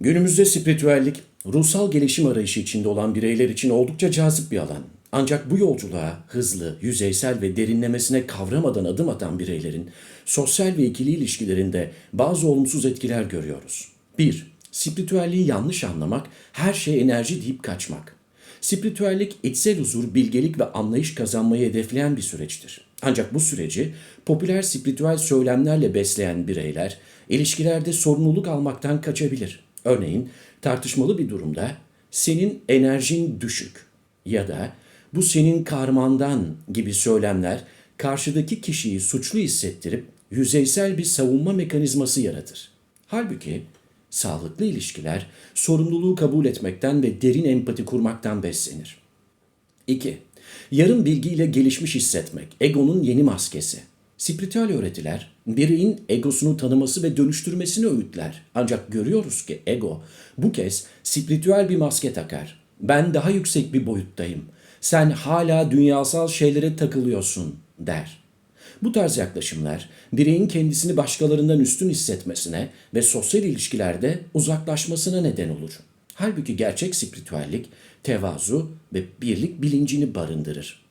Günümüzde spiritüellik, ruhsal gelişim arayışı içinde olan bireyler için oldukça cazip bir alan. Ancak bu yolculuğa hızlı, yüzeysel ve derinlemesine kavramadan adım atan bireylerin sosyal ve ikili ilişkilerinde bazı olumsuz etkiler görüyoruz. 1. Spiritüelliği yanlış anlamak, her şey enerji deyip kaçmak. Spiritüellik içsel huzur, bilgelik ve anlayış kazanmayı hedefleyen bir süreçtir. Ancak bu süreci popüler spiritüel söylemlerle besleyen bireyler ilişkilerde sorumluluk almaktan kaçabilir. Örneğin tartışmalı bir durumda senin enerjin düşük ya da bu senin karmandan gibi söylemler karşıdaki kişiyi suçlu hissettirip yüzeysel bir savunma mekanizması yaratır. Halbuki sağlıklı ilişkiler sorumluluğu kabul etmekten ve derin empati kurmaktan beslenir. 2. Yarım bilgiyle gelişmiş hissetmek, egonun yeni maskesi. Spiritüel öğretiler, bireyin egosunu tanıması ve dönüştürmesini öğütler. Ancak görüyoruz ki ego bu kez spiritüel bir maske takar. Ben daha yüksek bir boyuttayım. Sen hala dünyasal şeylere takılıyorsun der. Bu tarz yaklaşımlar bireyin kendisini başkalarından üstün hissetmesine ve sosyal ilişkilerde uzaklaşmasına neden olur. Halbuki gerçek spiritüellik tevazu ve birlik bilincini barındırır.